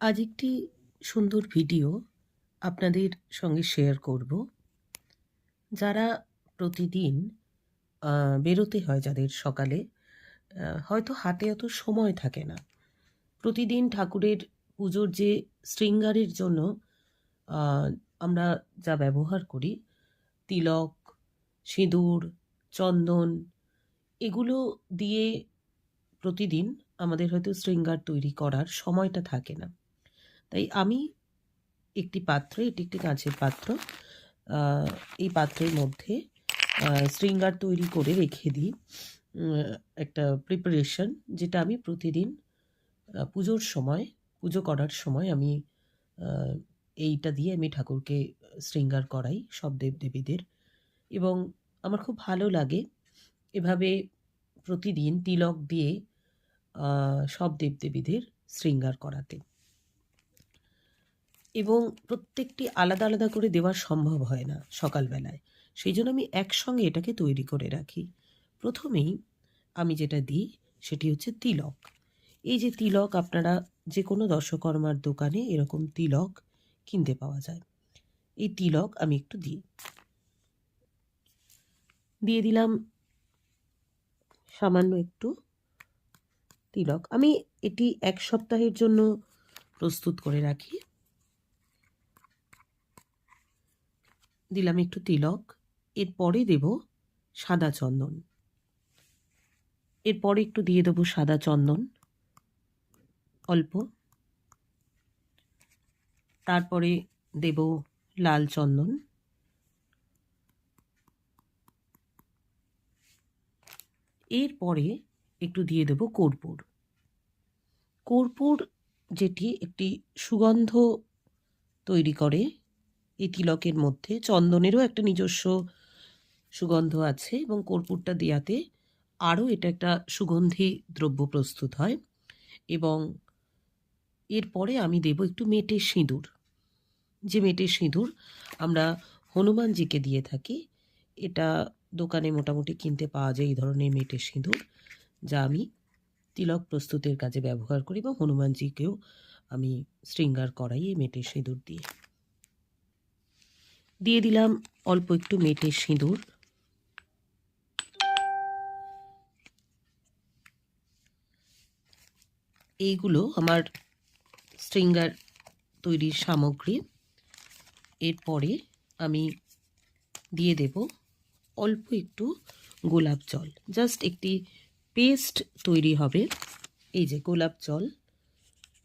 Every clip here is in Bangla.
আজ একটি সুন্দর ভিডিও আপনাদের সঙ্গে শেয়ার করব। যারা প্রতিদিন বেরোতে হয় যাদের সকালে হয়তো হাতে অত সময় থাকে না। প্রতিদিন ঠাকুরের পুজোর যে শৃঙ্গারের জন্য আমরা যা ব্যবহার করি, তিলক, সিঁদুর, চন্দন, এগুলো দিয়ে প্রতিদিন আমাদের হয়তো শৃঙ্গার তৈরি করার সময়টা থাকে না। তাই আমি একটি পাত্রে এটি একটি কাঁচের পাত্র এই পাত্রের মধ্যে আহ, শৃঙ্গার তৈরি করে রেখে দিই একটা প্রিপারেশন যেটা আমি প্রতিদিন পুজোর সময় পুজো করার সময় আমি এইটা দিয়ে আমি ঠাকুরকে শৃঙ্গার করাই সব দেবদেবীদের এবং আমার খুব ভালো লাগে এভাবে প্রতিদিন তিলক দিয়ে সব দেবদেবীদের শৃঙ্গার করাতে। এবং প্রত্যেকটি আলাদা আলাদা করে দেওয়া সম্ভব হয় না সকালবেলায়। সেই জন্য আমি একসঙ্গে এটাকে তৈরি করে রাখি। প্রথমেই আমি যেটা দিই, সেটি হচ্ছে তিলক। এই যে তিলক, আপনারা যে কোনো দর্শকর্মার দোকানে এরকম তিলক কিনতে পাওয়া যায়। এই তিলক আমি একটু দিই। দিয়ে দিলাম সামান্য একটু তিলক। আমি এটি এক সপ্তাহের জন্য প্রস্তুত করে রাখি। দিলাম একটু তিলক, এরপরে দেব সাদা চন্দন। এরপরে একটু দিয়ে দেবো সাদা চন্দন, অল্প। তারপরে দেব লাল চন্দন। এরপরে একটু দিয়ে দেব কর্পূর। কর্পূর যেটি একটি সুগন্ধ তৈরি করে এই তিলকের মধ্যে চন্দনেরও একটা নিজস্ব সুগন্ধ আছে এবং কর্পূরটা দেওয়াতে আরও এটা একটা সুগন্ধি দ্রব্য প্রস্তুত হয় এবং এরপরে আমি দেব একটু মেটে সিঁদুর। যে মেটে সিঁদুর আমরা হনুমানজিকে দিয়ে থাকি, এটা দোকানে মোটামুটি কিনতে পাওয়া যায় এই ধরনের মেটে সিঁদুর, যা আমি তিলক প্রস্তুতের কাজে ব্যবহার করি এবং হনুমানজিকেও আমি শৃঙ্গার করাই এই মেটে সিঁদুর দিয়ে। দিয়ে দিলাম অল্প একটু মেটে সিঁদুর। এইগুলো আমার স্ট্রিঙ্গার তৈরির সামগ্রী। এরপরে আমি দিয়ে দেব অল্প একটু গোলাপ জল। জাস্ট একটি পেস্ট তৈরি হবে। এই যে গোলাপ জল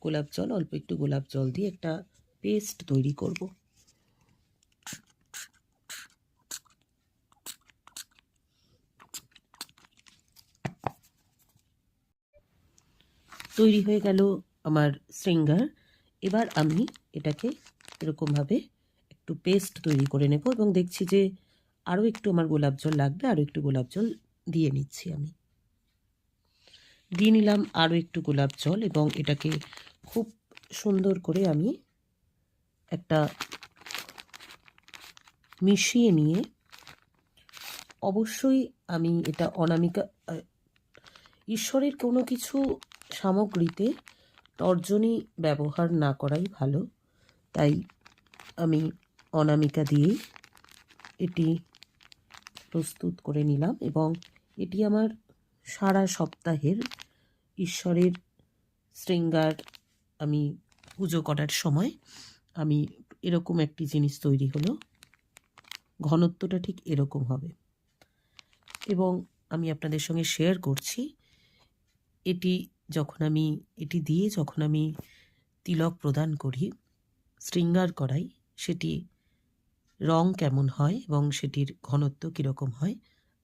গোলাপ জল, অল্প একটু গোলাপ জল দিয়ে একটা পেস্ট তৈরি করব। তৈরি হয়ে গেল আমার শৃঙ্গার এবার আমি এটাকে এরকমভাবে একটু পেস্ট তৈরি করে নেব এবং দেখছি যে আরও একটু আমার গোলাপ জল লাগবে, আরও একটু গোলাপ জল দিয়ে নিচ্ছি আমি। দিয়ে নিলাম আরও একটু গোলাপ জল এবং এটাকে খুব সুন্দর করে আমি একটা মিশিয়ে নিয়ে অবশ্যই আমি এটা অনামিকা ঈশ্বরের কোনো কিছু সামগ্রীতে তর্জনী ব্যবহার না করাই ভালো। তাই আমি অনামিকা দিয়েই এটি প্রস্তুত করে নিলাম এবং এটি আমার সারা সপ্তাহের ঈশ্বরের শৃঙ্গার আমি পুজো করার সময় আমি এরকম একটি জিনিস তৈরি হলো। ঘনত্বটা ঠিক এরকম হবে। এবং আমি আপনাদের সঙ্গে শেয়ার করছি। এটি যখন আমি এটি দিয়ে যখন আমি তিলক প্রদান করি, শৃঙ্গার করাই, সেটি রং কেমন হয় এবং সেটির ঘনত্ব কীরকম হয়,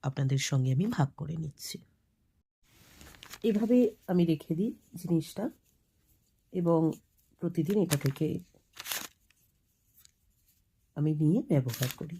আপনাদের সঙ্গে আমি ভাগ করে নিচ্ছি। এভাবে আমি রেখে দিই জিনিসটা এবং প্রতিদিন এটা থেকে আমি নিয়ে ব্যবহার করি।